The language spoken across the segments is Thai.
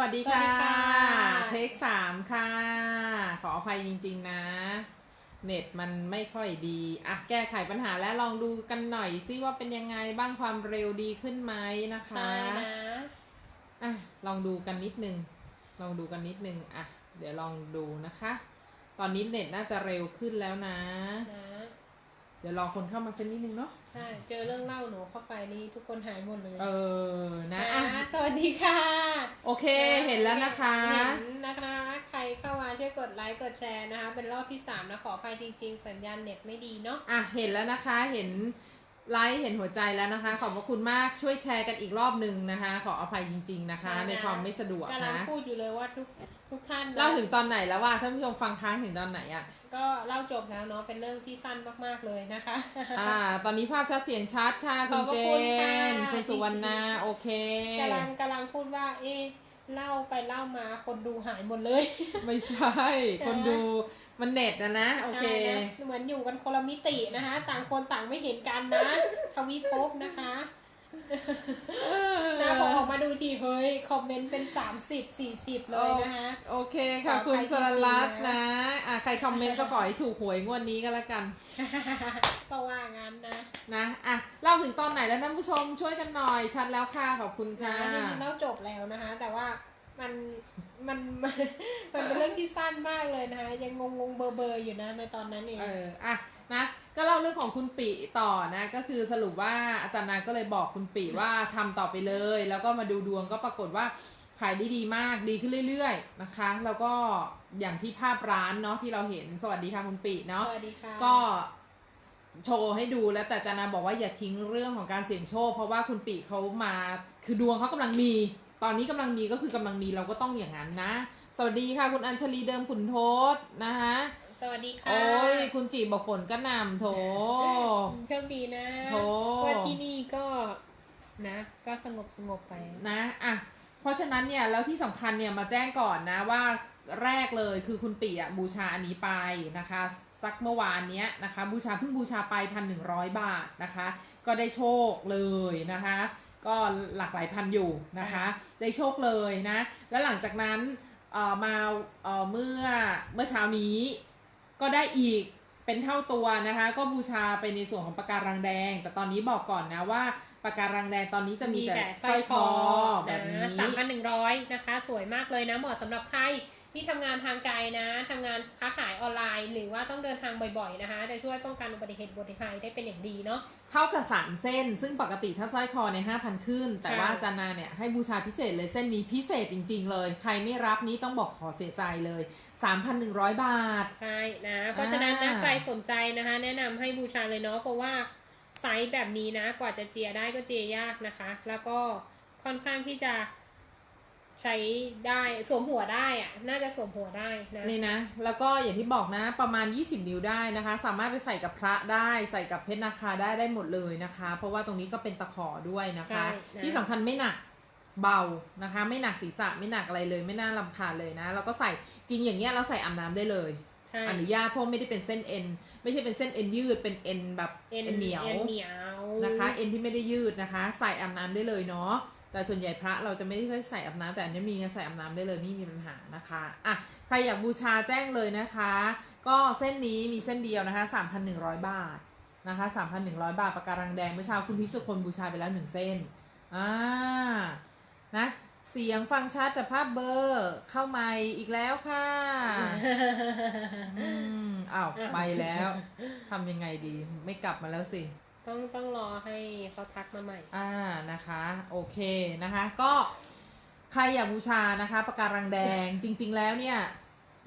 วัสดีค่ะสวัสดีค่ะ เทคสามค่ะ ขออภัยจริง ๆ นะ เน็ตมันไม่ค่อยดี อะ แก้ไขปัญหาและลองดูกันหน่อยซิว่าเป็นยังไงบ้างความเร็วดีขึ้นไหมนะคะ ใช่นะ อะ ลองดูกันนิดนึง ลองดูกันนิดนึง อะ เดี๋ยวลองดูนะคะ ตอนนี้เน็ตน่าจะเร็วขึ้นแล้วนะนะเดี๋ยวรอคนเข้ามาสักนิดนึงเนาะใช่เจอเรื่องเล่าหนูเข้าไปนี่ทุกคนหายหมดเลย เออนะอะนะสวัสดีค่ะ โอเคเห็นแล้วนะคะ เห็นนะคะใครเข้ามาช่วยกดไลค์กดแชร์นะคะ เป็นรอบที่สามนะขออภัยจริง ๆ สัญญาณเน็ตไม่ดีเนาะ อะเห็นแล้วนะคะเห็น ไลค์เห็นหัวใจแล้วนะคะ ขอบพระคุณมากช่วยแชร์กันอีกรอบหนึ่งนะคะ ขออภัยจริง ๆนะคะใช่นะในความไม่สะดวกกำลังนะพูดอยู่เลยว่าทุกทุกท่านนะเล่าถึงตอนไหนแล้วว่าท่านผู้ชมฟังค้างถึงตอนไหนอะก็เล่าจบแล้วเนาะเป็นเรื่องที่สั้นมากๆเลยนะคะ อ่า ตอนนี้ภาพชัดเสียงชัดค่ะคุณขอบพเจระคุณค่ะนคุณสุวรรณาโอเค กำลังกำลังพูดว่า เอ๊ะเล่าไปเล่ามาคนดูหายหมดเลย ไม่ใช่ คนดู มันเน็ตนะนะ โอเค ใช่นะเหมือนอยู่กันคนละมิตินะคะ ต่างคนต่างไม่เห็นกันนะทวิภพนะคะนะพอออกมาดูทีเฮ้ย คอมเมนต์เป็น 30 40 เลยนะคะ โอเคค่ะ ขออภัยคุณสรรัตน์จริงๆนะ นะอะใครคอมเมนต์ก็ขอให้ถูกหวยงวดนี้ก็แล้วกันก็ว่างั้นนะนะอะเล่าถึงตอนไหนแล้วท่านผู้ชมช่วยกันหน่อยชัดแล้วค่ะขอบคุณนะค่ะจริงๆแล้วจบแล้วนะคะ แต่ว่ามัน มันมันมันเป็นเรื่องที่สั้นมากเลยนะคะยังงงงๆเบอร์เบอร์อยู่นะในตอนนั้นเองเอออะนะก็เล่าเรื่องของคุณปิต่อนะ ก็คือสรุปว่าอาจารย์นาก็เลยบอกคุณปิว่าทำต่อไปเลย แล้วก็มาดูดวงก็ปรากฏว่าขายได้ดีมากดีขึ้นเรื่อยๆนะคะ แล้วก็อย่างที่ภาพร้านเนาะที่เราเห็นสวัสดีค่ะคุณปิเนาะสวัสดีค่ะก็โชว์ให้ดูแล้วแต่อาจารย์นาบอกว่าอย่าทิ้งเรื่องของการเสี่ยงโชค เพราะว่าคุณปิเขามาคือดวงเขากำลังมี ตอนนี้กำลังมีก็คือกำลังมีเราก็ต้องอย่างนั้นนะ สวัสดีค่ะคุณอัญชลีเดิมขุนโทษนะคะสวัสดีค่ะ โอ้ยคุณจีบอกฝนก็นำโถโชคดีนะโถว่าที่นี่ก็นะ ก็สงบสงบไปนะอะเพราะฉะนั้นเนี่ยแล้วที่สำคัญเนี่ยมาแจ้งก่อนนะว่าแรกเลยคือคุณปีอะบูชาอันนี้ไปนะคะ สักเมื่อวานเนี้ยนะคะ บูชาเพิ่งบูชาไปพันหนึ่งร้อยบาทนะคะ ก็ได้โชคเลยนะคะ ก็หลากหลายพันอยู่นะคะ ได้โชคเลยนะ แล้วหลังจากนั้นเอ่อมาเอ่อเมื่อเมื่อเช้านี้ก็ได้อีกเป็นเท่าตัวนะคะ ก็บูชาไปในส่วนของปากการังแดง แต่ตอนนี้บอกก่อนนะว่าปากการังแดงตอนนี้จะมีแต่สร้อยคอแบบนี้สามพันหนึ่งร้อยนะคะ สวยมากเลยนะเหมาะสำหรับใคร ที่ทำงานทางไกลนะทำงานค้าขายออนไลน์ หรือว่าต้องเดินทางบ่อยๆนะคะ จะช่วยป้องกันอุบัติเหตุอุบัติภัยได้เป็นอย่างดีเนาะเท่ากับสามเส้น ซึ่งปกติถ้าสร้อยคอในห้าพันขึ้น แต่ใช่ว่าอาจารย์นาเนี่ยให้บูชาพิเศษเลยเส้นนี้พิเศษจริง ๆ เลย ใครไม่รับนี้ต้องบอกขอเสียใจเลย3,100บาท ใช่นะ เพราะฉะนั้นนะอ่าใครสนใจนะคะ แนะนำให้บูชาเลยเนาะเพราะว่าไซส์แบบนี้นะ กว่าจะเจียได้ก็เจียยากนะคะ แล้วก็ค่อนข้างที่จะ ใช้ได้สวมหัวได้อะน่าจะสวมหัวได้นะนี่นะ แล้วก็อย่างที่บอกนะประมาณ 20 นิ้วได้นะคะ สามารถไปใส่กับพระได้ใส่กับเพชรนาคาได้ได้หมดเลยนะคะ เพราะว่าตรงนี้ก็เป็นตะขอด้วยนะคะใช่นะที่สำคัญไม่หนักเบานะคะ ไม่หนักศีรษะไม่หนักอะไรเลยไม่น่ารำคาญเลยนะแล้วก็ใส่จริงอย่างเงี้ยเราใส่อาบน้ำได้เลย ใช่อนุญาตเพราะไม่ได้เป็นเส้นเอ็นไม่ใช่เป็นเส้นเอ็นยืดเป็นเอ็นแบบเอ็นเอ็นเหนียวเอ็นเหนียวนะคะ เอ็นที่ไม่ได้ยืดนะคะ ใส่อาบน้ำได้เลยเนาะ แต่ส่วนใหญ่พระเราจะไม่ได้ค่อยใส่อาบน้ำแต่อันนี้มีใส่อาบน้ำได้เลยไม่มีปัญหานะคะอะใครอยากบูชาแจ้งเลยนะคะ ก็เส้นนี้มีเส้นเดียวนะคะ 3,100 บาทนะคะ3,100 บาทปากการังแดงเมื่อเช้าคุณทิพย์สุคนบูชาไปแล้วหนึ่งเส้นอ่านะเสียงฟังชัดแต่ภาพเบลอร์เข้าใหม่อีกแล้วค่ะ อืมอ้าวไปแล้วทำยังไงดี ไม่กลับมาแล้วสิ ต้องต้องรอให้เขาทักมาใหม่ อ่านะคะ โอเคนะคะ ก็ใครอยากบูชานะคะปากการังแดง จริง ๆ แล้วเนี่ย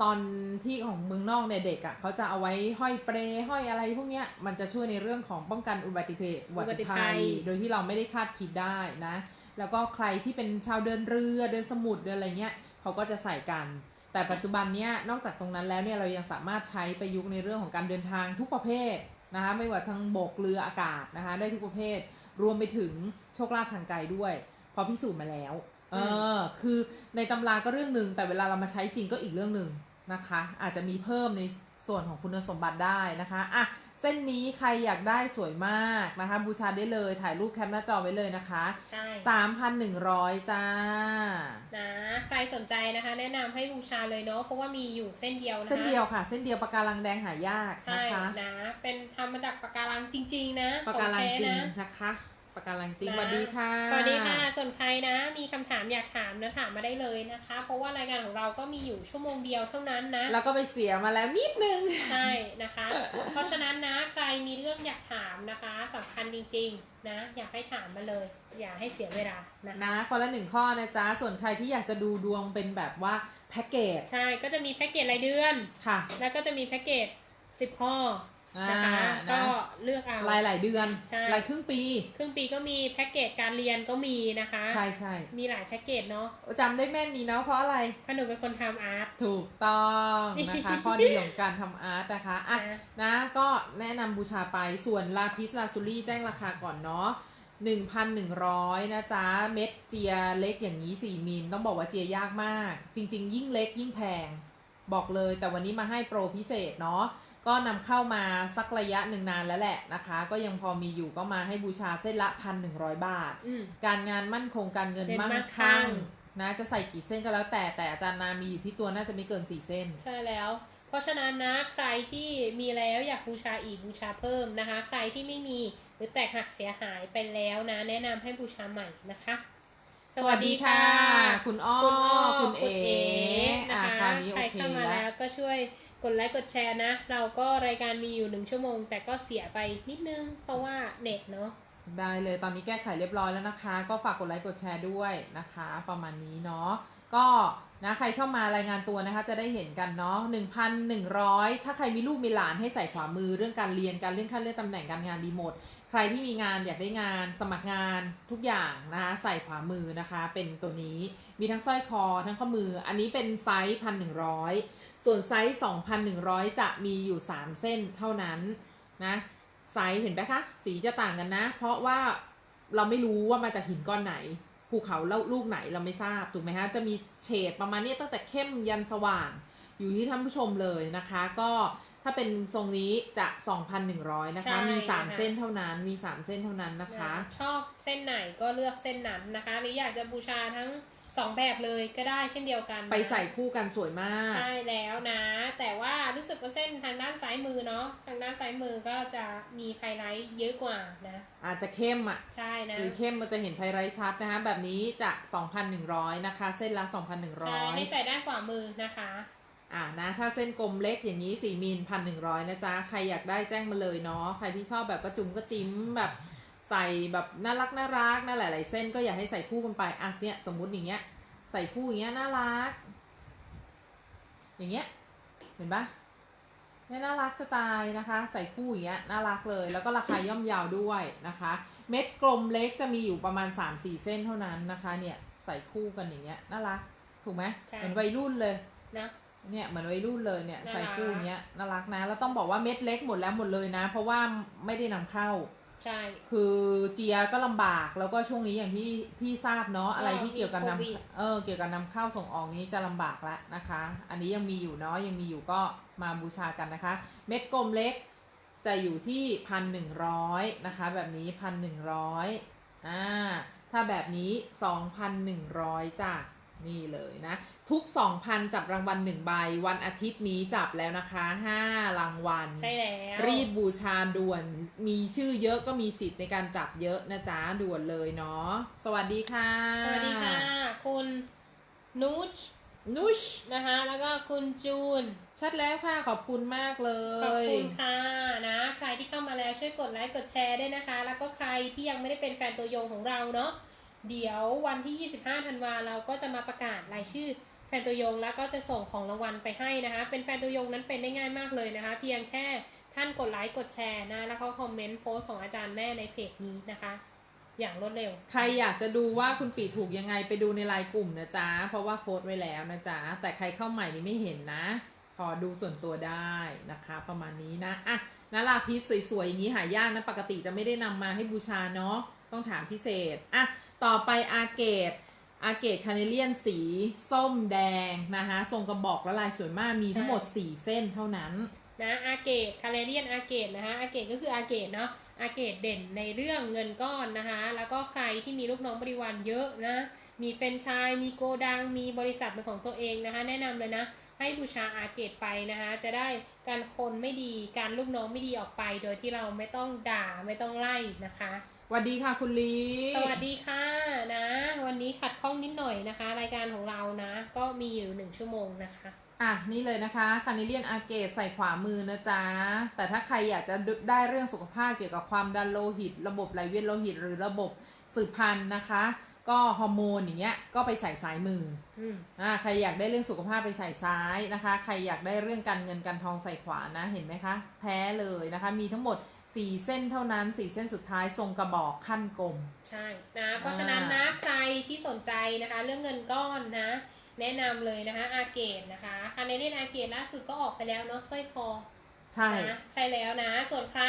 ตอนที่ของเมืองนอกเนี่ยเด็กอะ่ะเขาจะเอาไว้ห้อยเปรห้อยอะไรพวกเนี้ยมันจะช่วยในเรื่องของป้องกันอุบัติเหตุอุบัติภัย โดยที่เราไม่ได้คาดคิดได้นะ แล้วก็ใครที่เป็นชาวเดินเรือเดินสมุทรเดินอะไรเงี้ยเขาก็จะใส่กัน แต่ปัจจุบันเนี้ยนอกจากตรงนั้นแล้วเนี่ยเรายังสามารถใช้ประยุกต์ในเรื่องของการเดินทางทุกประเภท นะคะไม่ว่าทางบกเรืออากาศนะคะได้ทุกประเภท รวมไปถึงโชคลาภทางไกลด้วยเพราะพิสูจน์มาแล้วเออคือในตำราก็เรื่องหนึ่งแต่เวลาเรามาใช้จริงก็อีกเรื่องหนึ่งนะคะ อาจจะมีเพิ่มในส่วนของคุณสมบัติได้นะคะอะ เส้นนี้ใครอยากได้สวยมากนะคะ บูชาได้เลยถ่ายรูปแคปหน้าจอไว้เลยนะคะ ใช่3,100 จ้า นะใครสนใจนะคะ แนะนำให้บูชาเลยเนาะเพราะว่ามีอยู่เส้นเดียวนะคะ เส้นเดียวค่ะ เส้นเดียวปะการังแดงหายากใช่นะคะนะ เป็นทำมาจากปะการังจริง ๆ นะปะการังของจริแท้งนะ นะคะ ปะการังจริงนะสวัสดีค่ะ สวัสดีค่ะ ส่วนใครนะ มีคำถามอยากถามนะถามมาได้เลยนะคะ เพราะว่ารายการของเราก็มีอยู่ชั่วโมงเดียวเท่านั้นนะ แล้วก็ไปเสียมาแล้วนิดนึง ใช่นะคะ เพราะฉะนั้นนะใครมีเรื่องอยากถามนะคะสำคัญจริงๆนะ อยากให้ถามมาเลย อย่าให้เสียเวลานะนะคนละหนึ่งข้อนะจ๊ะ ส่วนใครที่อยากจะดูดวงเป็นแบบว่าแพ็กเกจ ใช่ ก็จะมีแพ็กเกจรายเดือน ค่ะ แล้วก็จะมีแพ็กเกจ10ข้ออ่านะคะนะก็เลื อกเอา รายหลายเดือน ใช่ รายครึ่งปีครึ่งปีก็มีแพ็กเกจการเรียนก็มีนะคะ ใช่ใช่มีหลายแพ็กเกจเนาะจำได้แม่นดีเนาะเพราะอะไร เพราะหนูเป็นคนทำอาร์ต ถูกต้องนะคะ ข้อดีของการทำอาร์ตนะคะอะนะ นะ ก็แนะนำบูชาไปส่วนลาพิสลาซูรี่แจ้งราคาก่อนเนาะ1,100 นะจ๊ะ เม็ดเจียเล็กอย่างนี้ 4 มิล ต้องบอกว่าเจียยากมาก จริง ๆ ยิ่งเล็กยิ่งแพง บอกเลยแต่วันนี้มาให้โปรพิเศษเนาะ ก็นำเข้ามาสักระยะหนึ่งนานแล้วแหละนะคะ ก็ยังพอมีอยู่ก็มาให้บูชาเส้นละ1,100บาทอืมการงานมั่นคงการเงินเงินมั่มั่งงคั่คั่งง นะจะใส่กี่เส้นก็แล้วแต่แต่อาจารย์นามีอยู่ที่ตัวน่าจะไม่เกิน4เส้น ใช่แล้ว เพราะฉะนั้นนะใครที่มีแล้วอยากบูชาอีกบูชาเพิ่มนะคะ ใครที่ไม่มีหรือแตกหักเสียหายไปแล้วนะ แนะนำให้บูชาใหม่นะคะ สวัสดีค่ะ คุณอ้อคุณอ้อคุณเอ๋นะอะคะคราวนี้ใครโอเคเข้ามาแล้แล้ว วก็ช่วย กดไลค์กดแชร์นะ เราก็รายการมีอยู่หนึ่งชั่วโมง แต่ก็เสียไปนิดนึง เพราะว่าเน็ตเนาะได้เลยตอนนี้แก้ไขเรียบร้อยแล้วนะคะ ก็ฝากกดไลค์กดแชร์ด้วยนะคะ ประมาณนี้เนาะก็นะใครเข้ามารายงานตัวนะคะจะได้เห็นกันเนาะ1,100 ถ้าใครมีลูกมีหลานให้ใส่ขวามือเรื่องการเรียนการเลื่อนขั้นเลื่อนตำแหน่งการงานดีหมด ใครที่มีงานอยากได้งานสมัครงานทุกอย่างนะคะใส่ขวามือนะคะ เป็นตัวนี้มีทั้งสร้อยคอทั้งข้อมือ อันนี้เป็นไซส์พันหนึ่งร้อย ส่วนไซส์สองพันหนึ่งร้อยจะมีอยู่สามเส้นเท่านั้นนะไซส์เห็นไหมคะ สีจะต่างกันนะ เพราะว่าเราไม่รู้ว่ามาจากหินก้อนไหน ภูเขาแล้วลูกไหนเราไม่ทราบถูกไหมฮะจะมีเฉดประมาณนี้ตั้งแต่เข้มยันสว่าง อยู่ที่ท่านผู้ชมเลยนะคะ ก็ถ้าเป็นทรงนี้จะ 2,100 นะคะ มี 3 เส้นเท่านั้น มี 3 เส้นเท่านั้นนะคะ ชอบเส้นไหนก็เลือกเส้นนั้นนะคะหรืออยากจะบูชาทั้ง สองแบบเลยก็ได้เช่นเดียวกันนะไปใส่คู่กันสวยมาก ใช่แล้วนะ แต่ว่ารู้สึกว่าเส้นทางด้านซ้ายมือเนาะทางด้านซ้ายมือก็จะมีไฮไลท์เยอะกว่านะ อาจจะเข้มอะใช่นะสีเข้มมันจะเห็นไพไรท์ชัดนะคะแบบนี้จะ 2,100 นะคะ เส้นละใช่ให้2,100ใส่ด้านขวามือนะคะอ่านะถ้าเส้นกลมเล็กอย่างนี้4มิล1,100นะจ๊ะ ใครอยากได้แจ้งมาเลยเนาะใครที่ชอบแบบกระจุมกระจิ้มแบบ ใส่แบบน่ารักน่ารักน่าหลายๆเส้นก็อยากให้ใส่คู่กันไปอะเนี่ยสมมุติอย่างเงี้ยใส่คู่อย่างเงี้ยน่ารัก อย่างเงี้ยเห็นปะเนี่ยน่ารักจะตายนะคะ ใส่คู่อย่างเงี้ยน่ารักเลย แล้วก็ราคาย่อมเยาวด้วยนะคะ เม็ดกลมเล็กจะมีอยู่ประมาณ 3-4 เส้นเท่านั้นนะคะเนี่ยใส่คู่กันอย่างเงี้ยน่ารักถูกไหมใช่เหมือนวัยรุ่นเลยนะเนี่ยเหมือนวัยรุ่นเลยเนี่ยน่ารักใส่คู่อย่างเงี้ยน่ารักนะ แล้วต้องบอกว่าเม็ดเล็กหมดแล้วหมดเลยนะ เพราะว่าไม่ได้นำเข้า ใช่ คือเจียก็ลำบากแล้วก็ช่วงนี้อย่างที่ที่ทราบเนาะอะไรที่เกี่ยวกับนโควิดำเออเกี่ยวกับนำเข้าส่งออกนี้จะลำบากแล้วนะคะ อันนี้ยังมีอยู่เนาะยังมีอยู่ก็มาบูชากันนะคะ เม็ดกลมเล็กจะอยู่ที่พันหนึ่งร้อยนะคะ แบบนี้พันหนึ่งร้อยอ่าถ้าแบบนี้สองพันหนึ่งร้อยจ้ะนี่เลยนะ ทุก 2,000 จับรางวัล1ใบ วันอาทิตย์นี้จับแล้วนะคะ 5 รางวัล ใช่แล้ว รีบบูชาด่วน มีชื่อเยอะก็มีสิทธิ์ในการจับเยอะนะจ๊ะ ด่วนเลยเนาะ สวัสดีค่ะ สวัสดีค่ะ คุณนุช นุช นะคะ แล้วก็คุณจูน ชัดแล้วค่ะ ขอบคุณมากเลย ขอบคุณค่ะนะ ใครที่เข้ามาแล้วช่วยกดไลค์กดแชร์ด้วยนะคะ แล้วก็ใครที่ยังไม่ได้เป็นแฟนตัวยงของเราเนาะ เดี๋ยววันที่ 25 ธันวาเราก็จะมาประกาศรายชื่อ แฟนตัวยงแล้วก็จะส่งของรางวัลไปให้นะคะ เป็นแฟนตัวยงนั้นเป็นได้ง่ายมากเลยนะคะ เพียงแค่ท่านกดไลค์กดแชร์นะ แล้วก็คอมเมนต์โพสต์ของอาจารย์แม่ในเพจนี้นะคะ อย่างรวดเร็ว ใครอยากจะดูว่าคุณปีถูกยังไงไปดูในไลน์กลุ่มนะจ๊ะ เพราะว่าโพสต์ไว้แล้วนะจ๊ะ แต่ใครเข้าใหม่นี่ไม่เห็นนะ ขอดูส่วนตัวได้นะคะ ประมาณนี้นะอะนาลาพิษสวยๆอย่างนี้หายากนะปกติจะไม่ได้นำมาให้บูชาเนาะต้องถามพิเศษอะต่อไปอาเกต อาเกตคาเนเลียนสีส้มแดงนะคะทรงกระบอกและลายสวยมากมีทั้งหมด 4 เส้นเท่านั้นนะอาเกตคาเลเรียนอาเกตนะคะอาเกตก็คืออาเกตเนาะอาเกตเด่นในเรื่องเงินก้อนนะคะแล้วก็ใครที่มีลูกน้องบริวารเยอะนะมีแฟรนไชส์มีโกดัง มีบริษัทเป็นของตัวเองนะคะแนะนำเลยนะให้บูชาอาเกตไปนะคะจะได้การคนไม่ดีการลูกน้องไม่ดีออกไป โดยที่เราไม่ต้องด่าไม่ต้องไล่นะคะส วัสดีค่ะคุณลีสวัสดีค่ะนะ วันนี้ขัดข้องนิดหน่อยนะคะ รายการของเรานะ ก็มีอยู่หนึ่งชั่วโมงนะคะ อะ นี่เลยนะคะคานิเลียนอาเกตใส่ขวามือนะจ๊ะ แต่ถ้าใครอยากจะได้เรื่องสุขภาพเกี่ยวกับความดันโลหิต ระบบไหลเวียนโลหิต หรือระบบสืบพันธุ์นะคะ ก็ฮอร์โมนอย่างเงี้ยก็ไปใส่ซ้ายมืออืมอ่าใครอยากได้เรื่องสุขภาพไปใส่ซ้ายนะคะ ใครอยากได้เรื่องการเงินการทองใส่ขวานะเห็นไหมคะ แท้เลยนะคะ มีทั้งหมด 4เส้นเท่านั้น4เส้นสุดท้ายทรงกระบอกขั้นกลม ใช่นะ เพราะฉะนั้นนะใครที่สนใจนะคะ เรื่องเงินก้อนนะ แนะนำเลยนะคะอาเกตนะคะคาเนเดียนอาเกตล่าสุดก็ออกไปแล้วเนาะสร้อยคอใช่นะใช่แล้วนะ ส่วนใคร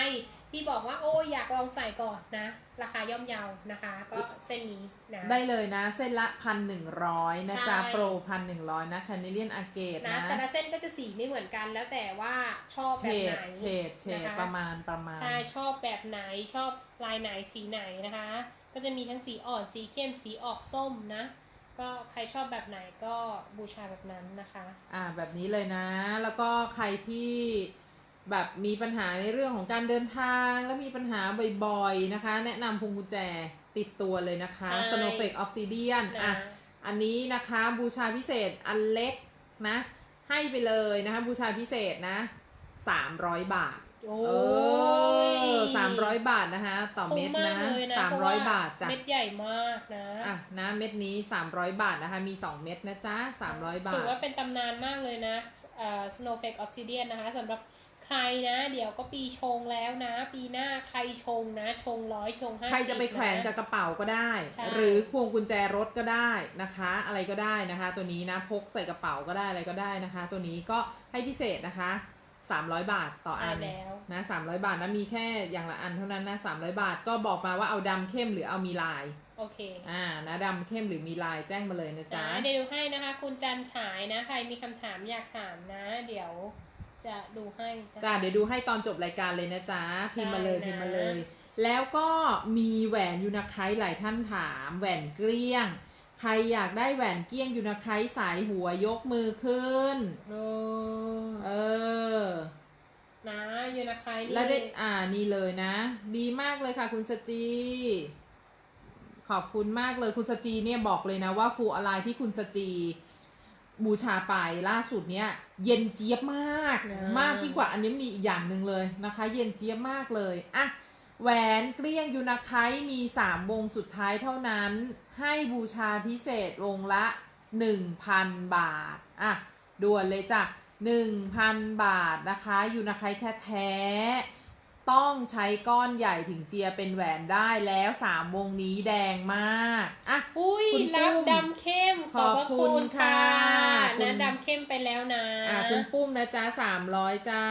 ที่บอกว่าโอ้ยอยากลองใส่ก่อนนะ ราคาย่อมเยานะคะ ก็เส้นนี้นะได้เลยนะ เส้นละพันหนึ่งร้อยนะจ๊ะใช่โปรพันหนึ่งร้อยนะคานิเลียนอาเกตนะนะ แต่ละเส้นก็จะสีไม่เหมือนกันแล้วแต่ว่าชอบเฉแบบดไหนเฉดเฉดนะคะประมาณประมาณ ใช่ชอบแบบไหนชอบลายไหนสีไหนนะคะ ก็จะมีทั้งสีอ่อนสีเข้มสีออกส้มนะก็ใครชอบแบบไหนก็บูชาแบบนั้นนะคะ อ่าแบบนี้เลยนะ แล้วก็ใครที่ แบบมีปัญหาในเรื่องของการเดินทางแล้วมีปัญหาบ่อยๆนะคะ แนะนำพวงกุญแจติดตัวเลยนะคะใช่สโนเฟกออฟซิเดียนนะอะอันนี้นะคะบูชาพิเศษอันเล็กนะ ให้ไปเลยนะคะบูชาพิเศษนะ300บาทโอ้เออสามร้อยบาทนะคะ ต่อเม็ดคุ้นะมากเลยนะสามเพะร้อยว่บาทจ้ะเม็ดใหญ่มากนะอะนะเม็ดนี้300บาทนะคะ มี2เม็ดนะจ๊ะ300บาถืทอว่าเป็นตำนานมากเลยนะเอ่อ Snowflake Obsidian นะคะสำหรับ ใครนะ เดี๋ยวก็ปีชงแล้วนะ ปีหน้าใครชงนะ ชงร้อยชงห้าสิบใครจะไปแขวนกับนะกระเป๋าก็ได้ใช่หรือพวงกุญแจรถก็ได้นะคะ อะไรก็ได้นะคะ ตัวนี้นะพกใส่กระเป๋าก็ได้อะไรก็ได้นะคะ ตัวนี้ก็ให้พิเศษนะคะ300 บาทต่ออันใช่แล้วนะ300 บาทนะมีแค่อย่างละอันเท่านั้นนะ300 บาทก็บอกมาว่าเอาดำเข้มหรือเอามีลายโอเคอ่านะดำเข้มหรือมีลายแจ้งมาเลยนะจ๊ะนะเดี๋ยวดูให้นะคะ คุณจันฉายนะ ใครมีคำถามอยากถามนะ เดี๋ยว จะดูให้นะคะจ้าเดี๋ยวดูให้ตอนจบรายการเลยนะจ๊ะพิมพ์มาเลยใช่นะพิมพ์มาเลย แล้วก็มีแหวนยูนาไคหลายท่านถาม แหวนเกลี้ยง ใครอยากได้แหวนเกลี้ยงยูนาไคสายหัวยกมือขึ้นโอ้เออนะยูนาคายนี่แล้วได้อ่านี่เลยนะ ดีมากเลยค่ะคุณสจีขอบคุณมากเลยคุณสจีเนี่ยบอกเลยนะว่าฟูอะไรที่คุณสจี บูชาไปล่าสุดเนี่ยเย็นเจี๊ยบมาก มากยิ่งกว่าอันนี้มีอีกอย่างหนึ่งเลยนะคะ เย็นเจี๊ยบมากเลยอะแหวนเกลี้ยงยูนาไคมีสามวงสุดท้ายเท่านั้น ให้บูชาพิเศษวงละหนึ่งพันบาทอะด่วนเลยจ้ะหนึ่งพันบาทนะคะยูนาไคแท้ๆ ต้องใช้ก้อนใหญ่ถึงเจียเป็นแหวนได้แล้วสามวงนี้แดงมากอะอุ้ยคุณปุ้มรับดำเข้มขอบพระขอบคุคุณณค่ะค่ะคุณ นะดำเข้มไปแล้วนะอะคุณปุ้มนะจ๊ะสามร้อยจ้า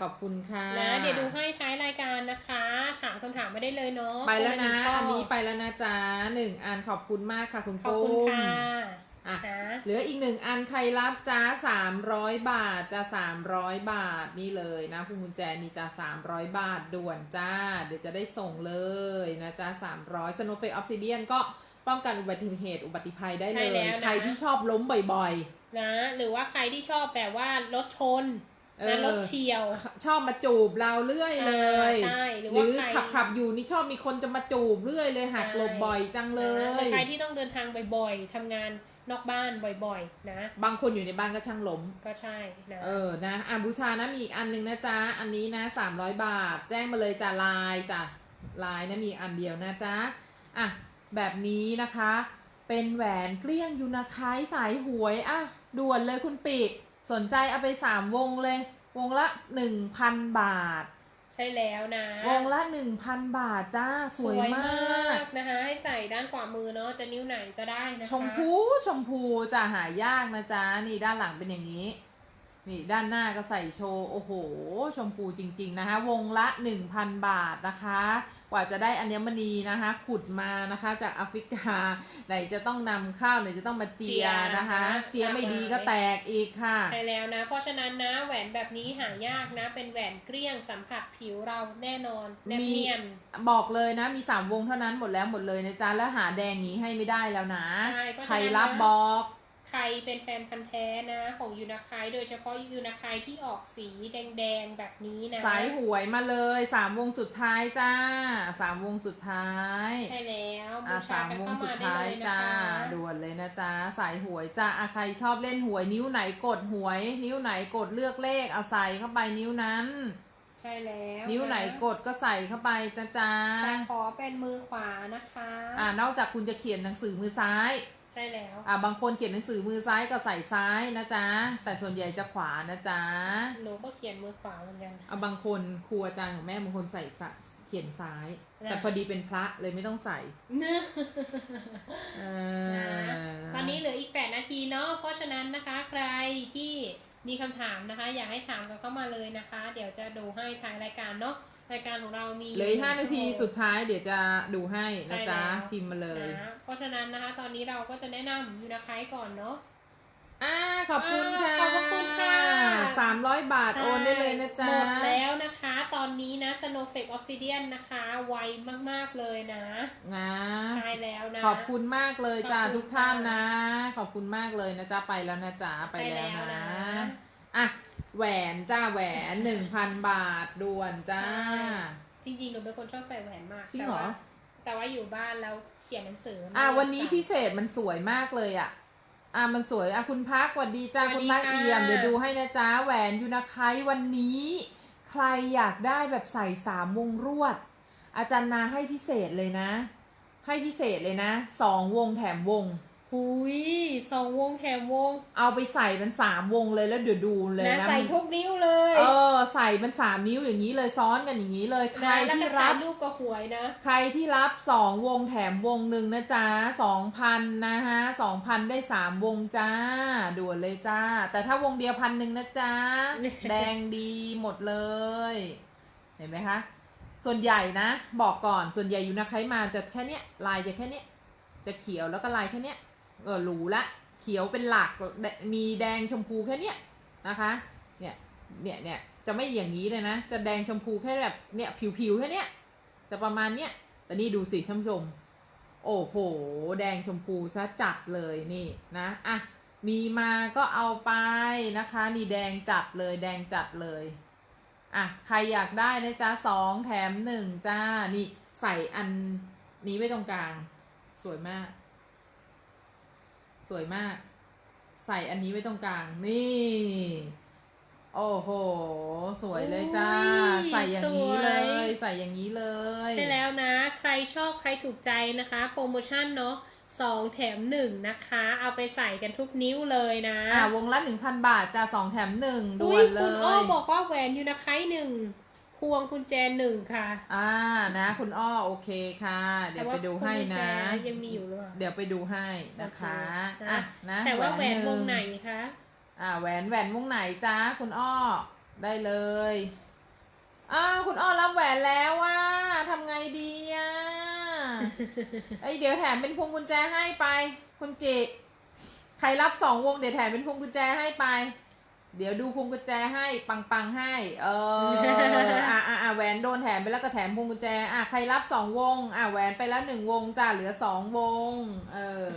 ขอบคุณค่ะนะเดี๋ยวดูให้ท้ายรายการนะคะ ถามคำถามไม่ได้เลยเนาะไปแล้วนะ คอันหนี้ข้ไปแล้วนะจ๊ะหนึ่งอันขอบคุณมากค่ะคุณขอบปุ้คุณมค่ะ อะนะเหลืออีกหนึ่งอันใครรับจ้าสามร้อยบาทจ้าสามร้อยบาทนี่เลยนะคุณกุญแจนี่จ้าสามร้อยบาทด่วนจ้า เดี๋ยวจะได้ส่งเลยนะจ้าสามร้อยสโนเฟกออฟซิเดียนก็ป้องกันอุบัติเหตุอุบัติภัยได้ใช่เลแล้ยวนะใครที่ชอบล้มบ่อยนะ หรือว่าใครที่ชอบแบบว่ารถชนเอนะอรถเฉียวๆชอบมาจูบเราเรื่อยเลยอ่าใช่หหรือรืว่าอใครขับขับอยู่นี่ชอบมีคนจะมาจูบเรื่อยเลยหักใช่หลบบ่อยจังเลนะหรืยอใครที่ต้องเดินทางบ่อยๆทำงาน นอกบ้านบ่อยๆ นะ บางคนอยู่ในบ้านก็ช่างล้ม ก็ใช่นะเออนะอะบูชานะมีอีกอันหนึงนะจ๊ะ อันนี้นะสามร้อยบาท แจ้งมาเลยจ้ะลายจ้ะลายนะมีอันเดียวนะจ๊ะอะแบบนี้นะคะ เป็นแหวนเกลี้ยงยูนาคายสายหวยอะด่วนเลยคุณปีกสนใจเอาไปสามวงเลย วงละหนึ่งพันบาท ใช่แล้วนะวงละหนึ่งพันบาทจ้า สวยมากนะคะ ให้ใส่ด้านขวามือเนาะจะนิ้วไหนก็ได้นะคะ ชมพูชมพูจะหายากนะจ๊ะ นี่ด้านหลังเป็นอย่างนี้ นี่ด้านหน้าก็ใส่โชว์ โอ้โห ชมพูจริง ๆ นะคะ วงละ 1,000 บาทนะคะ กว่าจะได้อัญมณีนะคะ ขุดมานะคะ จากแอฟริกาไหนจะต้องนำเข้าวไหนจะต้องมาเจียนะคะ เจียไม่ดีก็แตกอีกค่ะ ใช่แล้วนะ เพราะฉะนั้นนะแหวนแบบนี้หายากนะ เป็นแหวนเกลี้ยงสัมผัสผิวเราแน่นอนแนบมีเนียนบอกเลยนะมี 3 วงเท่านั้นหมดแล้วหมดเลยนะจ๊ะแล้วหาแดงนี้ให้ไม่ได้แล้วนะใช่เพราะฉะนั้นใครรับบอก ใครเป็นแฟนพันธ์แท้นะ ของยูนาคายโดยเฉพาะยูนาคายที่ออกสีแดงๆแบบนี้นะ สายหวยมาเลยสามวงสุดท้ายจ้าสามวงสุดท้าย ใช่แล้วอะบูชาสามกันวงเข้าสุมาดได้ท้าเลยยนะจ้าคะด่วนเลยนะจ๊ะสายหวยจ้าอะใครชอบเล่นหวยนิ้วไหนกดหวย นิ้วไหนกดเลือกเลขเอาใส่เข้าไปนิ้วนั้นใช่แล้วนิ้วไหนกดก็ใส่เข้าไปจ้าจ้าแต่ขอเป็นมือขวานะคะ อ่านอกจากคุณจะเขียนหนังสือมือซ้าย ใช่แล้ว อ่าบางคนเขียนหนังสือมือซ้ายก็ใส่ซ้ายนะจ๊ะ แต่ส่วนใหญ่จะขวานะจ๊ะหนูก็เขียนมือขวาเหมือนกันเอาบางคนครูอาจารย์ของแม่บางคนใส่สะเขียนซ้าย นะ แต่พอดีเป็นพระเลยไม่ต้องใส่เนื้อ เอนะอตอนนี้เหลืออีก 8 นาทีเนาะ เพราะฉะนั้นนะคะใครที่มีคำถามนะคะ อยากให้ถามกันเข้ามาเลยนะคะ เดี๋ยวจะดูให้ท้ายรายการเนาะ รายการของเรามีเหลืออกห้านาทีสุดท้ายเดี๋ยวจะดูให้นะจ๊ะใช่แล้วพิมพ์มาเลย นะเพราะฉะนั้นนะคะ ตอนนี้เราก็จะแนะนำยูนาคายก่อนเนาะ อ่าขอบคุณค่ะอ่าขอบคุณค่ะ สามร้อยบาทใช่โอนได้เลยนะจ๊ะ หมดแล้วนะคะ ตอนนี้นะ Snowflake Obsidian นะคะ ไวมากๆเลยนะ นะ ใช่แล้วนะ ขอบคุณมากเลยจ้าขอบคุณทุกท่านค่ะนะ ขอบคุณมากเลยนะจ๊ะไปแล้วนะจ๊ะไปใช่แล้วแล้วนะนะ อะ แหวนจ้าแหวนหนึ่งพันบาทด่วนจ้าใช่จริงๆหนูเป็นคนชอบใส่แหวนมากจริงเหรอแต่ว่าแต่ว่าอยู่บ้านแล้วเขียนหนังสืออะไม่วันนี้ใส่ พิเศษมันสวยมากเลยอะ อะมันสวยอะคุณพักสวัสดีจ้าสวัสดีคุณพักค่ะ เอี่ยมเดี๋ยวดูให้นะจ๊ะแหวนยูนาไควันนี้ ใครอยากได้แบบใส่สามวงรวด อาจารย์นาให้พิเศษเลยนะ ให้พิเศษเลยนะสองวงแถมวง หุยสองวงแถมวง เอาไปใส่เป็นสามวงเลยแล้วเดี๋ยวดูเลยนะนะใส่ทุกนิ้วเลยเออใส่เป็นสามนิ้วอย่างนี้เลยซ้อนกันอย่างนี้เลย ใครนะแล้วที่ก็ถ่ารัยบ รูปก็หวยนะ ใครที่รับสองวงแถมวงหนึ่งนะจ๊ะสองพันนะฮะสองพันได้สามวงจ้า ด่วนเลยจ้า แต่ถ้าวงเดียวพันหนึ่งนะจ๊ะ แดงดีหมดเลย เห็นไหมคะ ส่วนใหญ่นะ บอกก่อนส่วนใหญ่อยู่นะใครมาจะแค่เนี้ยลายจะแค่เนี้ยจะเขียวแล้วก็ลายแค่เนี้ย เออหรูละ เขียวเป็นหลักมีแดงชมพูแค่เนี้ยนะคะเนี่ยเนี่ยเนี่ยจะไม่อย่างนี้เลยนะ จะแดงชมพูแค่แบบเนี่ยผิวๆแค่เนี้ยจะประมาณเนี้ยแต่นี่ดูสิท่านผู้ชม โอ้โห แดงชมพูซะจัดเลยนี่นะอะมีมาก็เอาไปนะคะ นี่แดงจัดเลยแดงจัดเลยอะใครอยากได้นะจ๊ะสองแถมหนึ่งจ้า นี่ใส่อันนี้ไว้ตรงกลาง สวยมาก สวยมาก ใส่อันนี้ไว้ตรงกลาง นี่ โอ้โห สวยเลยจ้า อุ๊ยใส่อย่างนี้เลย สวย ใส่อย่างนี้เลย ใช่แล้วนะ ใครชอบใครถูกใจนะคะ โปรโมชั่นเนาะสองแถมหนึ่งนะคะ เอาไปใส่กันทุกนิ้วเลยนะอ่าวงละหนึ่งพันบาทจ้าสองแถมหนึ่งด่อุ้วยนเลคุณอ้อยบอกว่าแหวนยูนาไคหนึ่งพ วงกุญแจหนึ่งค่ะ อ่านะ คุณอ้อโอเคค่ะ เดี๋ยวไปดูให้นะแต่ว่าพวงกุญแจยังมีอยู่หรือเปล่าเดี๋ยวไปดูให้นะคะโอเคนะอะนะแต่ว่าแหวนนึ่วงไหนคะอ่าแหวนแหวนวงไหนจ้าคุณอ้อได้เลยอ้าวคุณอ้อรับแหวนแล้วว่าทำไงดีอะไอยเดี๋ยวแถมเป็นพวงกุญแจให้ไป คุณจิ ใครรับสองวงเดี๋ยวแถมเป็นพวงกุญแจให้ไป เดี๋ยวดูพวงกุญแจให้ปังปังๆให้ เอออะอะอะแหวนโดนแถมไปแล้วก็แถมพวงกุญแจ อะใครรับสองวง อะแหวนไปแล้วหนึ่งวงจ้าเหลือสองวง เออ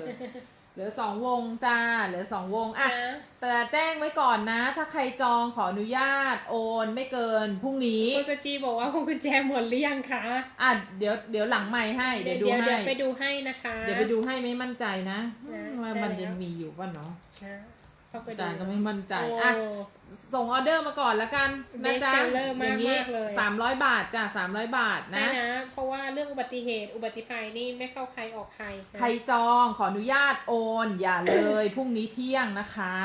เหลือสองวงจ้าเหลือสองวง อะนะแต่แจ้งไว้ก่อนนะ ถ้าใครจองขออนุญาตโอนไม่เกินพรุ่งนี้คุณสจีบอกว่าพวงกุญแจหมดหรือยังคะ อะเดี๋ยวเดี๋ยวหลังไม่ให้เดี๋ยวดูเดี๋ยวให้เดี๋ยวไปดูให้นะคะ เดี๋ยวไปดูให้ไม่มั่นใจนะนะว่าใช่มันแล้วยังมีอยู่ป่ะเนาะ นะต้องไปอาดูจารย์ก็ไม่มั่นใจโอ้อะส่งออเดอร์มาก่อนแล้วกันนะจ๊ะ Best seller มากอย่างนี้มากเลย สามร้อยบาทจ้ะสามร้อยบาทใช่นะ นะ เพราะว่าเรื่องอุบัติเหตุอุบัติภัยนี่ไม่เข้าใครออกใครนะใครจองขออนุญาตโอน อย่าเลย พรุ่งนี้เที่ยงนะคะ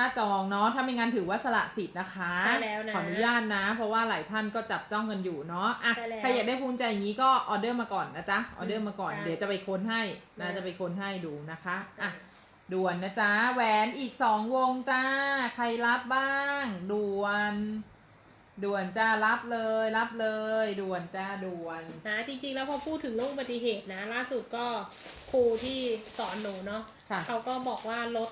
ถ้าจองเนาะถ้าไม่งั้นถือว่าสละสิทธิ์นะคะ ใช่แล้วนะ ขออนุญาตนะ เพราะว่าหลายท่านก็จับจ้องกันอยู่เนาะอะใช่แล้วใครอยากได้ภูมิใจอย่างนี้ก็ออเดอร์มาก่อนนะจ๊ะออเดอร์มาก่อน ใช่เดี๋ยวจะไปค้นให้นะนะจะไปค้นให้ดูนะคะอะ ด่วนนะจ๊ะแหวนอีกสองวงจ้า ใครรับบ้าง ด่วน ด่วนจ้ารับเลยรับเลย ด่วนจ้าด่วน นะจริงๆแล้วพอพูดถึงเรื่องอุบัติเหตุนะ ล่าสุดก็ครูที่สอนหนูเนาะค่ะเขาก็บอกว่ารถ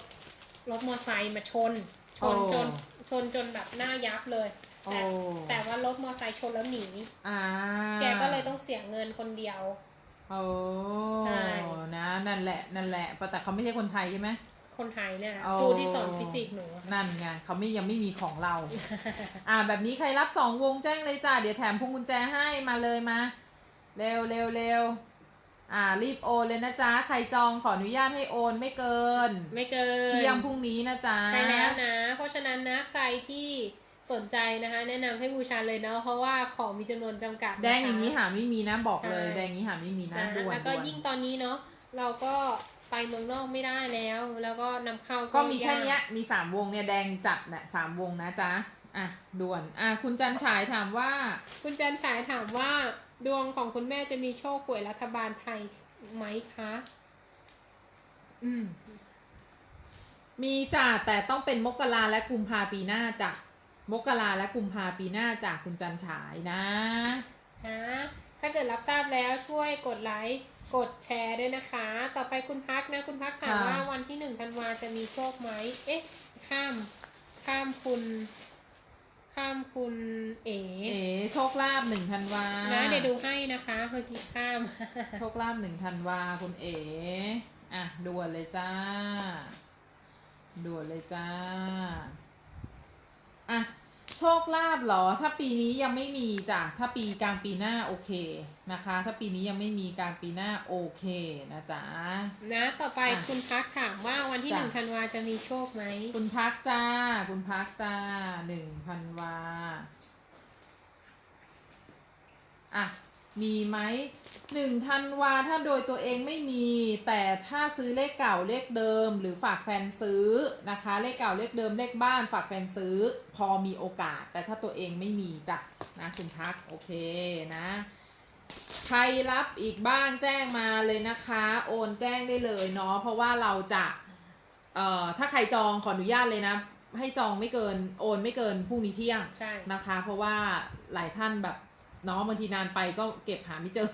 รถมอเตอร์ไซค์มาชนชนโอ้จนชนจนแบบหน้ายับเลยโอ้แต่แต่ว่ารถมอเตอร์ไซค์ชนแล้วหนี อ่า แกก็เลยต้องเสียเงินคนเดียว โอ้ใช่ นะ นั่นแหละ นั่นแหละแต่เขาไม่ใช่คนไทยใช่ไหม คนไทยเนี่ยโอ้ ครูที่สอนฟิสิกส์หนูอะนั่นไงเขาไม่ยังไม่มีของเรา อ่า แบบนี้ใครรับสองวงแจ้งเลยจ้าเดี๋ยวแถมพวงกุญแจให้มาเลยมา เร็วเร็วเร็วอ่า รีบโอนเลยนะจ๊ะ ใครจองขออนุญาตให้โอนไม่เกินไม่เกินเที่ยงพรุ่งนี้นะจ๊ะ ใช่แล้วนะ เพราะฉะนั้นนะใครที่ สนใจนะคะ แนะนำให้บูชาเลยเนาะเพราะว่าของมีจำนวนจำกัดนะคะแดงอย่างนี้หาไม่มีนะบอกเลยใช่แดงอย่างนี้หาไม่มีนะนะด่วนแล้วก็ด่วนยิ่งตอนนี้เนาะเราก็ไปเมืองนอกไม่ได้แล้ว แล้วก็นำเข้าก็มีแค่ยากเนี้ยมีสามวงเนี่ยแดงจัดน่ะสามวงนะจ๊ะอะด่วนอะคุณจันฉายถามว่า คุณจันฉายถามว่า ดวงของคุณแม่จะมีโชคหวยรัฐบาลไทยไหมคะ อืมมีจ้ะแต่ต้องเป็นมกราและกุมภาปีหน้าจ้ะ มกราและกุมภาปีหน้าจ้ะคุณจันฉายนะฮะถ้าเกิดรับทราบแล้วช่วยกดไลค์กดแชร์ด้วยนะคะ ต่อไปคุณพักนะ คุณพักถามค่ะว่าวันที่หนึ่งธันวาจะมีโชคไหมเอ๊ะ ข้าม ข้ามคุณ ข้ามคุณเอ๋เอ๋โชคลาภหนึ่งธันวานะเดี๋ยวดูให้นะคะเมื่อกี้ข้าม โชคลาภหนึ่งธันวาคุณเอ๋อะด่วนเลยจ้าด่วนเลยจ้า อะโชคลาภเหรอ ถ้าปีนี้ยังไม่มีจ้ะ ถ้าปีกลางปีหน้าโอเคนะคะ ถ้าปีนี้ยังไม่มีกลางปีหน้าโอเคนะจ๊ะ นะต่อไปอะคุณพักถามว่าวันที่จ้ะหนึ่งธันวาจะมีโชคไหมคุณพักจ้า คุณพักจ้าหนึ่งพันวา อะ มีไหม หนึ่งธันวาถ้าโดยตัวเองไม่มี แต่ถ้าซื้อเลขเก่าเลขเดิม หรือฝากแฟนซื้อนะคะ เลขเก่าเลขเดิมเลขบ้าน ฝากแฟนซื้อ พอมีโอกาส แต่ถ้าตัวเองไม่มีจ้ะนะคุณพักโอเคนะ ใครรับอีกบ้างแจ้งมาเลยนะคะ โอนแจ้งได้เลยเนาะเพราะว่าเราจะเอ่อถ้าใครจองขออนุญาตเลยนะ ให้จองไม่เกินโอนไม่เกินพรุ่งนี้เที่ยงใช่ นะคะ เพราะว่าหลายท่านแบบเนาะบางทีนานไปก็เก็บหาไม่เจอ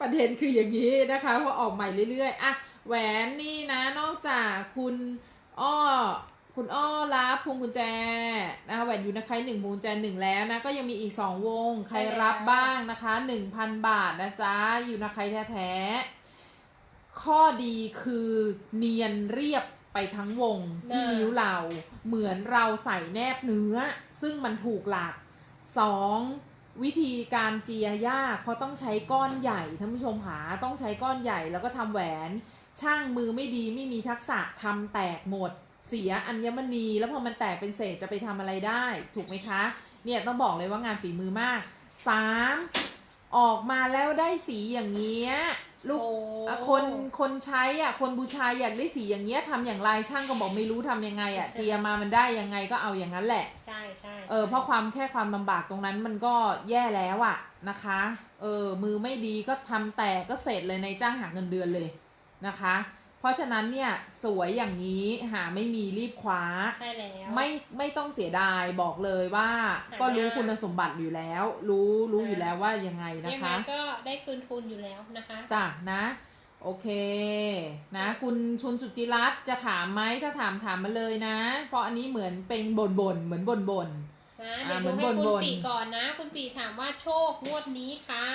ประเด็นคืออย่างนี้นะคะเพราะออกใหม่เรื่อยๆอะแหวนนี่นะนอกจากคุณอ้อคุณอ้อรับพวงกุญแจนะคะแหวนยูนะคะหนึ่งพวงกุญแจหนึ่งแล้วนะก็ยังมีอีกสองวงใครรับบ้างนะคะหนึ่งพันบาทนะจ๊ะอยู่นใครแท้ๆข้อดีคือเนียนเรียบไปทั้งวงที่นิ้วเราเหมือนเราใส่แนบเนื้อ ซึ่งมันถูกหลักสอง วิธีการเจียยากเพราะต้องใช้ก้อนใหญ่ท่านผู้ชมหาต้องใช้ก้อนใหญ่แล้วก็ทำแหวน ช่างมือไม่ดีไม่มีทักษะทำแตกหมด เสียอัญมณี แล้วพอมันแตกเป็นเศษจะไปทำอะไรได้ ถูกไหมคะ เนี่ยต้องบอกเลยว่างานฝีมือมากสามออกมาแล้วได้สีอย่างเงี้ย ลูกโอ้อะคนคนใช้อะคนบูชาอยากได้สีอย่างเงี้ยทำอย่างไรช่างก็บอกไม่รู้ทำยังไงอะเจียมามันได้ยังไงก็เอาอย่างนั้นแหละ ใช่ใช่เออเพราะความแค่ความลำบากตรงนั้นมันก็แย่แล้วอะนะคะเออมือไม่ดีก็ทำแตกก็เสร็จเลยในจ้างหักเงินเดือนเลยนะคะเพ ราะฉะนั้นเนี่ยสวยอย่างนี้หาไม่มีรีบคว้า ใช่แล้ว ไม่ไม่ต้องเสียดายบอกเลยว่าก็รู้คุณสมบัติอยู่แล้ว รู้รู้อยู่แล้วว่ายังไงนะยังไงคะก็ได้คืนทุนอยู่แล้วนะคะจ้ะนะ โอเคนะ คุณชุนสุจิรัตน์จะถามไหมถ้าถามถามมาเลยนะ เพราะอันนี้เหมือนเป็นบ่นบ่นๆเหมือนบ่นบ่นๆ นะอ่าเดี๋ยวเหมืดูอนให้คุณบ่นๆปีก่อนนะ คุณปีถามว่าโชคงวดนี้ค่ะ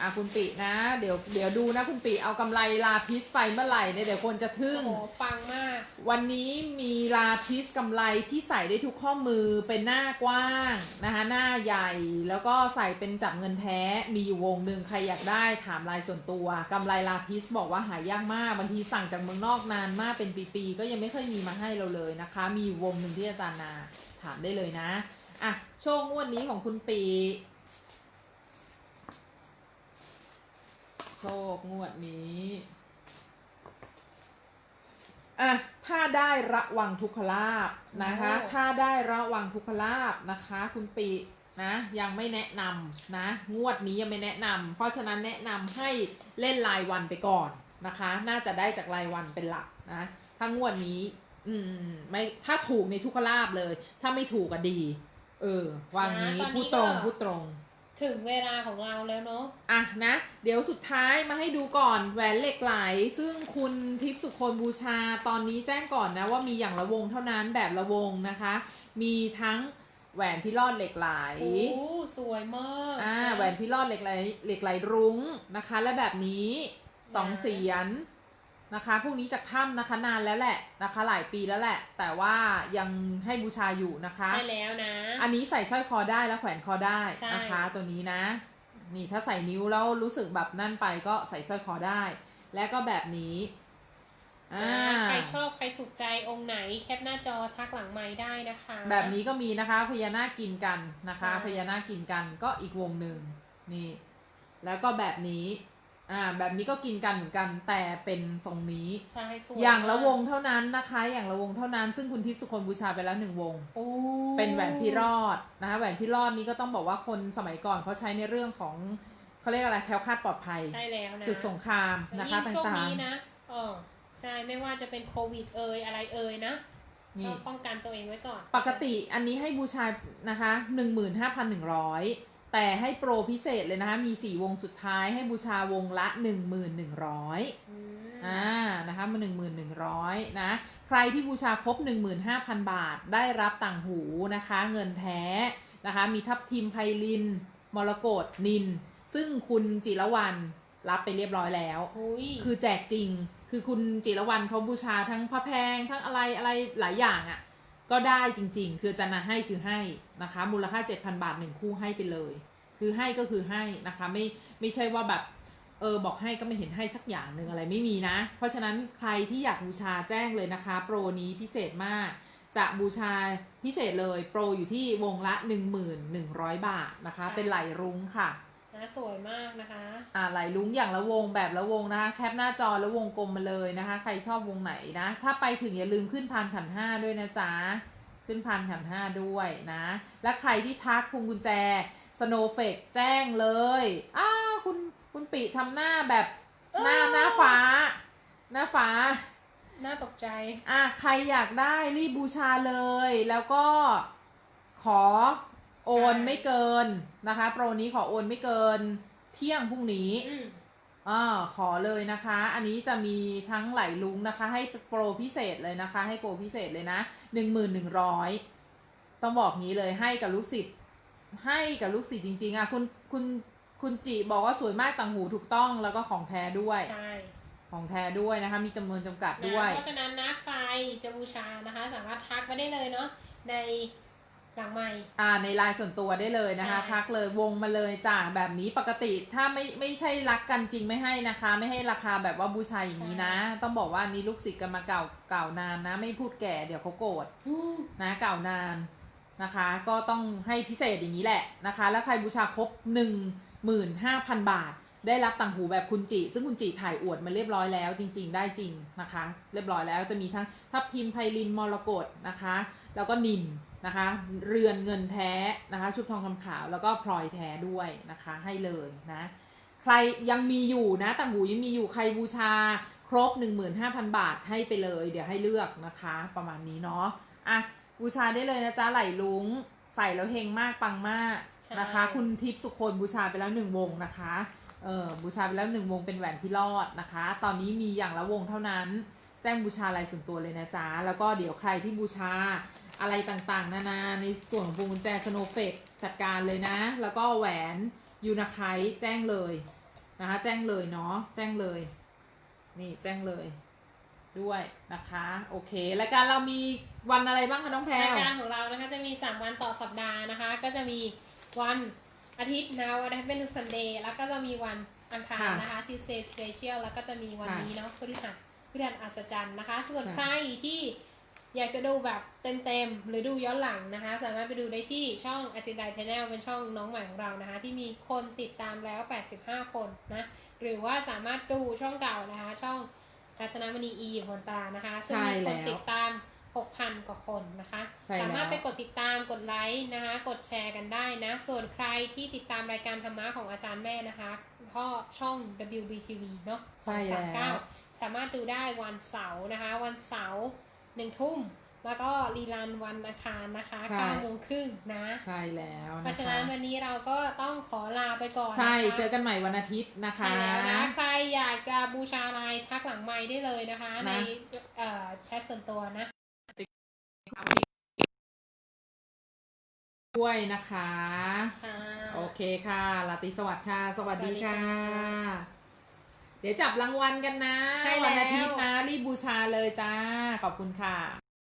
อะคุณปินะ เดี๋ยวเดี๋ยวดูนะคุณปิเอากำไรลาพิสไปเมื่อไหร่เนี่ยเดี๋ยวคนจะทึ่โอ้งโหปังมาก วันนี้มีลาพิสกำไรที่ใส่ได้ทุกข้อมือเป็นหน้ากว้างนะคะหน้าใหญ่แล้วก็ใส่เป็นจับเงินแท้มีอยู่วงหนึ่งใครอยากได้ถามลายส่วนตัวกำไรลาพิสบอกว่าหายากมากบางทีสั่งจากเมืองนอกนานมากเป็นปีๆก็ยังไม่ค่อยมีมาให้เราเลยนะคะ มีอยู่วงหนึ่งที่อาจารย์นาถามได้เลยนะ อะ โชคงวดนี้ของคุณปี โชคงวดนี้ อะ ถ้าได้ระวังทุกขลาบนะคะ โอ้ ถ้าได้ระวังทุกขลาบนะคะ คุณปีนะ ยังไม่แนะนำนะ งวดนี้ยังไม่แนะนำเพราะฉะนั้นแนะนำให้เล่นรายวันไปก่อนนะคะ น่าจะได้จากรายวันเป็นหลักนะทถ้างวดนี้ อืมไม่ถ้าถูกในทุกขลาบเลย ถ้าไม่ถูกก็ดี เออวางนี้นะตอนนี้พูดตรงก็ พูดตรง ถึงเวลาของเราแล้วเนาะ อะนะ เดี๋ยวสุดท้ายมาให้ดูก่อนแหวนเหล็กไหล ซึ่งคุณทิพย์สุคนบูชาตอนนี้แจ้งก่อนนะว่ามีอย่างละวงเท่านั้นแบบละวงนะคะ มีทั้งแหวนพิรอดเหล็กไหล โอ้สวยมากอ่านะแหวนพิรอดเหล็กไหลเหล็กไหลรุ้งนะคะ และแบบนี้สองนะเสียน นะคะพวกนี้จากถ้ำนะคะนานแล้วแหละนะคะ หลายปีแล้วแหละ แต่ว่ายังให้บูชาอยู่นะคะใช่แล้วนะ อันนี้ใส่สร้อยคอได้แล้วแขวนคอได้ใช่นะคะ ตัวนี้นะ นี่ถ้าใส่นิ้วแล้วรู้สึกแบบนั่นไปก็ใส่สร้อยคอได้ และก็แบบนี้อ่าใครชอบใครถูกใจองค์ไหนแคปหน้าจอทักหลังไม้ได้นะคะ แบบนี้ก็มีนะคะพญานาคกินกันนะคะใช่พญานาคกินกันก็อีกวงหนึ่งนี่ แล้วก็แบบนี้ อ่าแบบนี้ก็กินกันเหมือนกันแต่เป็นทรงนี้ ใช่สวยอย่างละมกวงเท่านั้นนะคะ อย่างละวงเท่านั้นซึ่งคุณทิพย์สุคนบูชาไปแล้วหนึ่งวง โอ้เป็นแหวนพี่รอดนะคะแหวนพี่รอดนี้ก็ต้องบอกว่าคนสมัยก่อนเขาใช้ในเรื่องของเขาเรียกอะไรแคล้วคลาดปลอดภัยใช่แล้วนะศึกสงครามนะคะยิ่งช่วงต่างนี้นะเออใช่ไม่ว่าจะเป็นโควิดเอ่ยอะไรเอ่ยนะๆนี่ ก็ป้องกันตัวเองไว้ก่อนปกติอันนี้ให้บูชานะคะ15,100 แต่ให้โปรพิเศษเลยนะคะ มี 4 วงสุดท้ายให้บูชาวงละ 1,100อืมอ่านะคะมา1,100นะ ใครที่บูชาครบ 15,000 บาทได้รับต่างหูนะคะ เงินแท้นะคะ มีทับทิมไพลิน มรกตนิน ซึ่งคุณจิรวรรณรับไปเรียบร้อยแล้วหุยคือแจกจริง คือคุณจิรวรรณเขาบูชาทั้งพระแพงทั้งอะไรอะไรหลายอย่างอะ่ะ ก็ได้จริง ๆ คืออาจะนาให้คือให้นะคะ มูลค่า 7,000 บาทหนึ่งคู่ให้ไปเลย คือให้ก็คือให้นะคะไม่ไม่ใช่ว่าแบบเออบอกให้ก็ไม่เห็นให้สักอย่างหนึ่งอะไรไม่มีนะ เพราะฉะนั้นใครที่อยากบูชาแจ้งเลยนะคะ โปรนี้พิเศษมาก จะบูชาพิเศษเลย โปรอยู่ที่วงละ 1,100 บาทนะคะ เป็นไหลรุ้งค่ะ นะสวยมากนะคะอ่าไหลลุ้งอย่างละวงแบบละวงนะคะแคปหน้าจอแล้ววงกลมมาเลยนะคะ ใครชอบวงไหนนะ ถ้าไปถึงอย่าลืมขึ้นพันขันห้าด้วยนะจ๊ะขึ้นพันขันห้าด้วยนะ และใครที่ทักพวงกุญแจสโนเฟกแจ้งเลยอ้าวคุณคุณปิทำหน้าแบบหน้าเออหน้าฟ้า หน้าฟ้า น่าตกใจ อะใครอยากได้รีบบูชาเลย แล้วก็ขอ โอนใช่ไม่เกินนะคะ โปรนี้ขอโอนไม่เกินเที่ยงพรุ่งนี้อืมอ่าขอเลยนะคะ อันนี้จะมีทั้งไหลลุงนะคะ ให้โปรพิเศษเลยนะคะ ให้โปรพิเศษเลยนะหนึ่งหมื่นหนึ่งร้อยต้องบอกงี้เลยให้กับลูกศิษย์ให้กับลูกศิษย์จริง ๆอะคุณคุณคุณจิบอกว่าสวยมากต่างหูถูกต้องแล้วก็ของแท้ด้วยใช่ของแท้ด้วยนะคะ มีจำนวนจำกัดนะด้วย เพราะฉะนั้นนะใครจะบูชานะคะ สามารถทักมาได้เลยเนาะใน หลังไม้อ่าในไลน์ส่วนตัวได้เลยนะคะใช่ทักเลยวงมาเลยจ้าแบบนี้ปกติถ้าไม่ไม่ใช่รักกันจริงไม่ให้นะคะ ไม่ให้ราคาแบบว่าบูชาอย่างนี้นะ ต้องบอกว่าอันนี้ลูกศิษย์กันมาเก่าเก่านานนะ ไม่พูดแก่เดี๋ยวเขาโกรธนะเก่านานนะคะ ก็ต้องให้พิเศษอย่างนี้แหละนะคะ แล้วใครบูชาครบ15,000บาท ได้รับต่างหูแบบคุณจิ ซึ่งคุณจิถ่ายอวดมาเรียบร้อยแล้ว จริง ๆ ได้จริงนะคะ เรียบร้อยแล้วจะมีทั้งทับทิมไพลินมรกตนะคะ แล้วก็นิน นะคะ เรือนเงินแท้นะคะ ชุดทองคำขาวแล้วก็พลอยแท้ด้วยนะคะ ให้เลยนะ ใครยังมีอยู่นะต่างหูยังมีอยู่ใครบูชาครบ 15,000 บาทให้ไปเลย เดี๋ยวให้เลือกนะคะ ประมาณนี้เนาะอะบูชาได้เลยนะจ๊ะไหลลุงใส่แล้วเฮงมากปังมากใช่นะคะ คุณทิพย์สุคนบูชาไปแล้วหนึ่งวงนะคะเออบูชาไปแล้วหนึ่งวงเป็นแหวนพิรอดนะคะ ตอนนี้มีอย่างละวงเท่านั้น แจ้งบูชาลายส่วนตัวเลยนะจ๊ะ แล้วก็เดี๋ยวใครที่บูชา อะไรต่างๆ นานาในส่วนของพวงกุญแจสโนเฟกจัดการเลยนะ แล้วก็แหวนยูนาไคแจ้งเลยนะคะแจ้งเลยเนาะแจ้งเลย นี่แจ้งเลย ด้วยนะคะ โอเครายการเรามีวันอะไรบ้างคะน้องแพรรายวการของเรานะคะจะมี 3 วันต่อสัปดาห์นะคะ ก็จะมีวันอาทิตย์นะคะวันอาทิตย์เป็นซันเดย์แล้วก็จะมีวันอังคารค่ะนะคะ Tuesday Special แล้วก็จะมีวันค่ะนี้เนาะพฤหัสพฤหัสอัศจรรย์นะคะ ส่วนค่ะใครที่ อยากจะดูแบบเต็มๆ หรือดูย้อนหลังนะคะ สามารถไปดูได้ที่ช่องอจินไดชาแนลเป็นช่องน้องใหม่ของเรานะคะ ที่มีคนติดตามแล้ว 85 คนนะหรือว่าสามารถดูช่องเก่านะคะ ช่องรัตนมณีอีผลตานะคะ ซึ่งมีใช่คแล้นวติดตาม 6,000 กว่าว่าคนนะคะใช่แล้วสามารถไปกดติดตามกดไลค์นะคะ กดแชร์กันได้นะ ส่วนใครที่ติดตามรายการธรรมะของอาจารย์แม่นะคะก็ช่อง WBTV เนาะใช่แล้ว239สามารถดูได้วันเสาร์นะคะ วันเสาร์ หนึ่งทุ่ม แล้วก็รีลันวันอังคารนะคะใช่ เก้าโมงครึ่งนะ ใช่แล้วเพนะราะฉะคะนั้นวันนี้เราก็ต้องขอลาไปก่อนนะคะใช่เจอกันใหม่วันอาทิตย์นะคะใช่แล้วนะใครอยากจะบูชาอะไรทักหลังไม้ได้เลยนะคะ นะ ในเอ่อแชทส่วนตัวนะ ด้วยนะคะ ค่ะ โอเคค่ะลาตรีสวัสดิ์ค่ะ สวัสดีสวัสดีค่ะ ค่ะ เดี๋ยวจับรางวัลกันนะ ใช่แล้ว วัอาทิตย์นะ รีบบูชาเลยจ้า ขอบคุณค่ะ